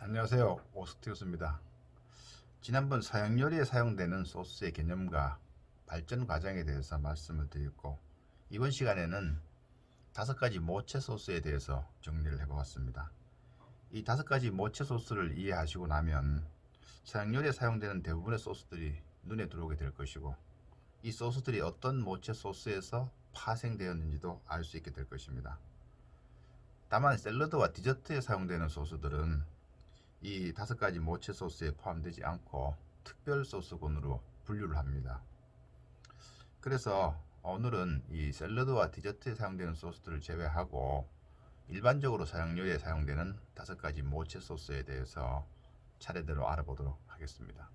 안녕하세요. 오스티우스입니다. 지난번 서양 요리에 사용되는 소스의 개념과 발전 과정에 대해서 말씀을 드렸고 이번 시간에는 다섯 가지 모체 소스에 대해서 정리를 해보았습니다. 이 다섯 가지 모체 소스를 이해하시고 나면 서양 요리에 사용되는 대부분의 소스들이 눈에 들어오게 될 것이고 이 소스들이 어떤 모체 소스에서 파생되었는지도 알 수 있게 될 것입니다. 다만 샐러드와 디저트에 사용되는 소스들은 이 다섯 가지 모체 소스에 포함되지 않고 특별 소스군으로 분류를 합니다. 그래서 오늘은 이 샐러드와 디저트에 사용되는 소스들을 제외하고 일반적으로 사용료에 사용되는 다섯 가지 모체 소스에 대해서 차례대로 알아보도록 하겠습니다.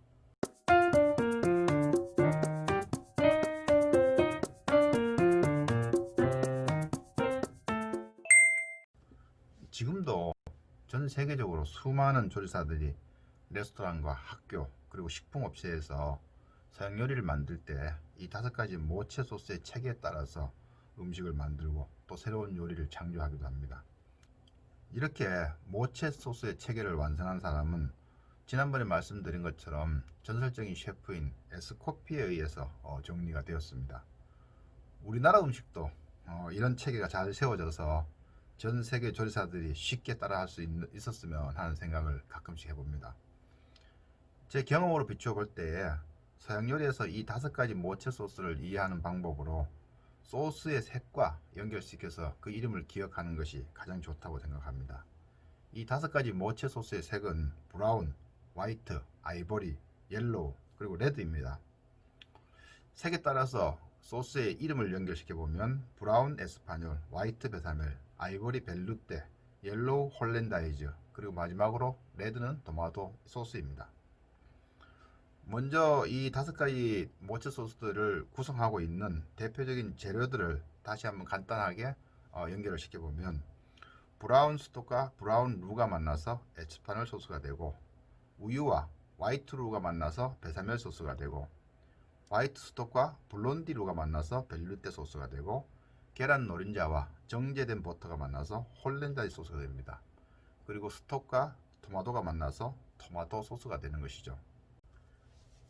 전 세계적으로 수많은 조리사들이 레스토랑과 학교 그리고 식품업체에서 서양 요리를 만들 때 이 다섯 가지 모체 소스의 체계에 따라서 음식을 만들고 또 새로운 요리를 창조하기도 합니다. 이렇게 모체 소스의 체계를 완성한 사람은 지난번에 말씀드린 것처럼 전설적인 셰프인 에스코피에 의해서 어, 정리가 되었습니다. 우리나라 음식도 어, 이런 체계가 잘 세워져서 전 세계 조리사들이 쉽게 따라할 수 있, 있었으면 하는 생각을 가끔씩 해봅니다. 제 경험으로 비추어 볼 때에 서양 요리에서 이 다섯 가지 모체 소스를 이해하는 방법으로 소스의 색과 연결시켜서 그 이름을 기억하는 것이 가장 좋다고 생각합니다. 이 다섯 가지 모체 소스의 색은 브라운, 화이트, 아이보리, 옐로우, 그리고 레드입니다. 색에 따라서 소스의 이름을 연결시켜 보면 브라운 에스파뇰, 화이트 베사멜, 아이보리 벨루테, 옐로우 홀랜다이즈, 그리고 마지막으로 레드는 토마토 소스입니다. 먼저 이 다섯 가지 모체 소스들을 구성하고 있는 대표적인 재료들을 다시 한번 간단하게 어, 연결을 시켜보면 브라운 스톡과 브라운 루가 만나서 에스파뇰 소스가 되고 우유와 화이트 루가 만나서 베사멜 소스가 되고 화이트 스톡과 블론디 루가 만나서 벨루테 소스가 되고 계란 노른자와 정제된 버터가 만나서 홀랜다이 소스가 됩니다. 그리고 스톡과 토마토가 만나서 토마토 소스가 되는 것이죠.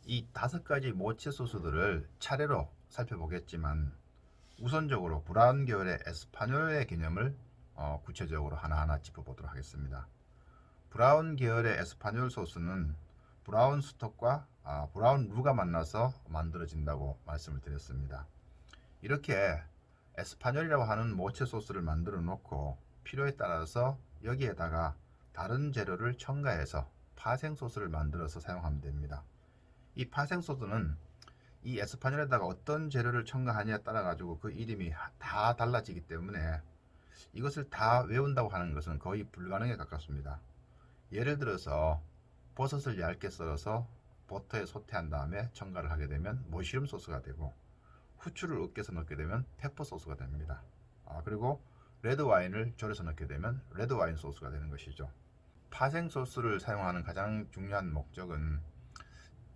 이 다섯 가지 모체 소스들을 차례로 살펴보겠지만 우선적으로 브라운 계열의 에스파뇰의 개념을 어, 구체적으로 하나하나 짚어보도록 하겠습니다. 브라운 계열의 에스파뇰 소스는 브라운 스톡과 아, 브라운 루가 만나서 만들어진다고 말씀을 드렸습니다. 이렇게 에스파뇰이라고 하는 모체 소스를 만들어 놓고 필요에 따라서 여기에다가 다른 재료를 첨가해서 파생 소스를 만들어서 사용하면 됩니다. 이 파생 소스는 이 에스파뇰에다가 어떤 재료를 첨가하냐에 따라 가지고 그 이름이 다 달라지기 때문에 이것을 다 외운다고 하는 것은 거의 불가능에 가깝습니다. 예를 들어서 버섯을 얇게 썰어서 버터에 소태한 다음에 첨가를 하게 되면 머쉬룸 소스가 되고 후추를 으깨서 넣게 되면 페퍼 소스가 됩니다. 아, 그리고 레드 와인을 졸여서 넣게 되면 레드 와인 소스가 되는 것이죠. 파생 소스를 사용하는 가장 중요한 목적은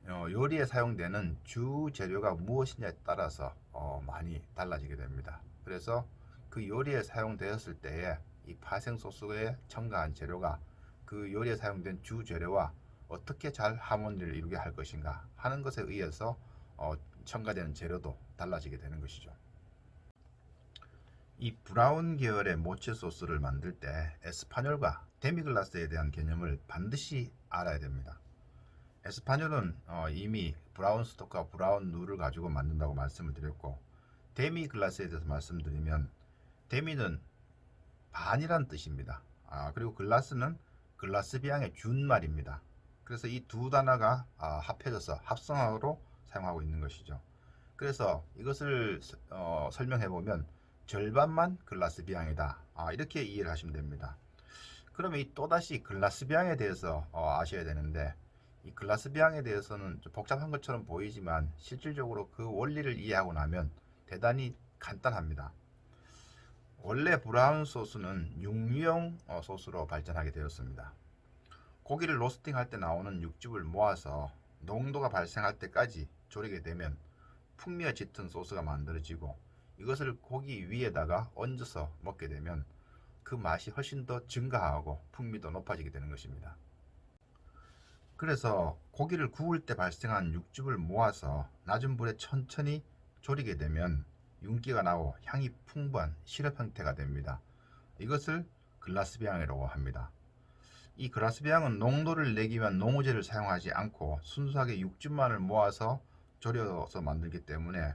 어, 요리에 사용되는 주 재료가 무엇이냐에 따라서 어, 많이 달라지게 됩니다. 그래서 그 요리에 사용되었을 때에 이 파생 소스에 첨가한 재료가 그 요리에 사용된 주 재료와 어떻게 잘 하모니를 이루게 할 것인가 하는 것에 의해서 어, 첨가되는 재료도 달라지게 되는 것이죠. 이 브라운 계열의 모체 소스를 만들 때 에스파뇰과 데미글라스에 대한 개념을 반드시 알아야 됩니다. 에스파뇰은 어, 이미 브라운 스톡과 브라운 누를 가지고 만든다고 말씀을 드렸고 데미글라스에 대해서 말씀드리면 데미는 반이란 뜻입니다. 아, 그리고 글라스는 글라스 비앙의 준말입니다. 그래서 이 두 단어가 아, 합해져서 합성어로 사용하고 있는 것이죠. 그래서 이것을 어, 설명해 보면 절반만 글라스 비앙이다. 아, 이렇게 이해를 하시면 됩니다. 그러면 이 또다시 글라스 비앙에 대해서 어, 아셔야 되는데 이 글라스 비앙에 대해서는 좀 복잡한 것처럼 보이지만 실질적으로 그 원리를 이해하고 나면 대단히 간단합니다. 원래 브라운 소스는 육류용 어, 소스로 발전하게 되었습니다. 고기를 로스팅 할 때 나오는 육즙을 모아서 농도가 발생할 때까지 졸이게 되면 풍미가 짙은 소스가 만들어지고 이것을 고기 위에다가 얹어서 먹게 되면 그 맛이 훨씬 더 증가하고 풍미도 높아지게 되는 것입니다. 그래서 고기를 구울 때 발생한 육즙을 모아서 낮은 불에 천천히 졸이게 되면 윤기가 나고 향이 풍부한 시럽 형태가 됩니다. 이것을 글라스 비앙이라고 합니다. 이 글라스 비앙은 농도를 내기 위한 농우제를 사용하지 않고 순수하게 육즙만을 모아서 졸여서 만들기 때문에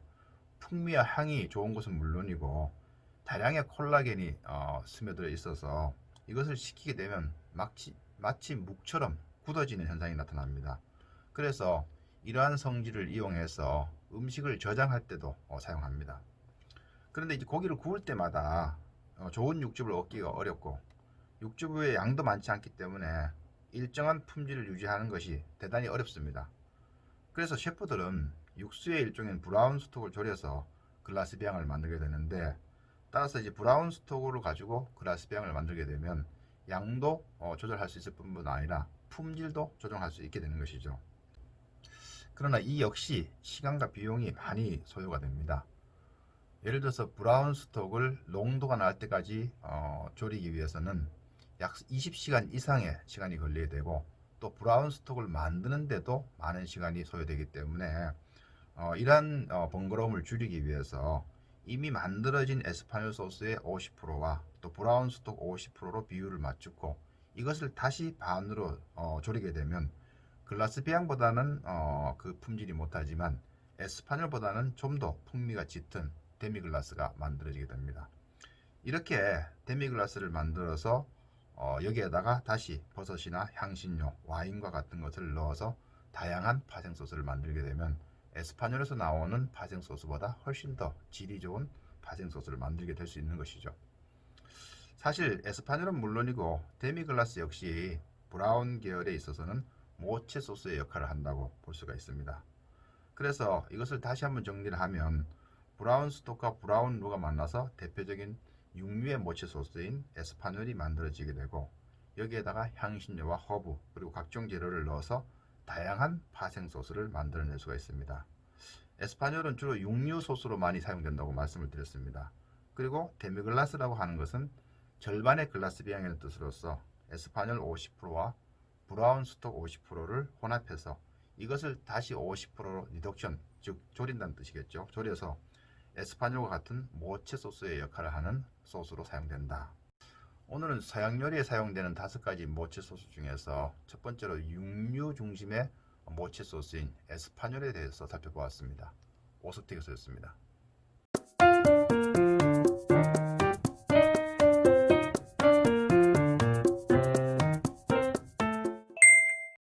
풍미와 향이 좋은 것은 물론이고 다량의 콜라겐이 어, 스며들어 있어서 이것을 식히게 되면 마치, 마치 묵처럼 굳어지는 현상이 나타납니다. 그래서 이러한 성질을 이용해서 음식을 저장할 때도 어, 사용합니다. 그런데 이제 고기를 구울 때마다 어, 좋은 육즙을 얻기가 어렵고 육즙의 양도 많지 않기 때문에 일정한 품질을 유지하는 것이 대단히 어렵습니다. 그래서 셰프들은 육수의 일종인 브라운 스톡을 졸여서 글라스 비앙을 만들게 되는데 따라서 이제 브라운 스톡으로 가지고 글라스 비앙을 만들게 되면 양도 어, 조절할 수 있을 뿐만 아니라 품질도 조정할 수 있게 되는 것이죠. 그러나 이 역시 시간과 비용이 많이 소요가 됩니다. 예를 들어서 브라운 스톡을 농도가 날 때까지 어, 졸이기 위해서는 약 20시간 이상의 시간이 걸리게 되고 또 브라운 스톡을 만드는데도 많은 시간이 소요되기 때문에 어, 이러한 어, 번거로움을 줄이기 위해서 이미 만들어진 에스파뇰 소스의 50%와 또 브라운 스톡 50%로 비율을 맞추고 이것을 다시 반으로 어, 졸이게 되면 글라스 비앙보다는 어, 그 품질이 못하지만 에스파뇰보다는 좀 더 풍미가 짙은 데미글라스가 만들어지게 됩니다. 이렇게 데미글라스를 만들어서 어, 여기에다가 다시 버섯이나 향신료, 와인과 같은 것을 넣어서 다양한 파생 소스를 만들게 되면 에스파뇰에서 나오는 파생 소스보다 훨씬 더 질이 좋은 파생 소스를 만들게 될 수 있는 것이죠. 사실 에스파뇰은 물론이고 데미글라스 역시 브라운 계열에 있어서는 모체 소스의 역할을 한다고 볼 수가 있습니다. 그래서 이것을 다시 한번 정리를 하면 브라운 스톡과 브라운 루가 만나서 대표적인 육류의 모체 소스인 에스파뇰이 만들어지게 되고 여기에다가 향신료와 허브 그리고 각종 재료를 넣어서 다양한 파생 소스를 만들어낼 수가 있습니다. 에스파뇰은 주로 육류 소스로 많이 사용된다고 말씀을 드렸습니다. 그리고 데미글라스라고 하는 것은 절반의 글라스 비앙이라는 뜻으로서 에스파뇰 50%와 브라운 스톡 50%를 혼합해서 이것을 다시 50%로 리덕션 즉 졸인다는 뜻이겠죠. 졸여서 에스파뇰과 같은 모체 소스의 역할을 하는 소스로 사용된다. 오늘은 서양 요리에 사용되는 다섯 가지 모체 소스 중에서 첫 번째로 육류 중심의 모체 소스인 에스파뇰에 대해서 살펴보았습니다. 오스틱에서였습니다.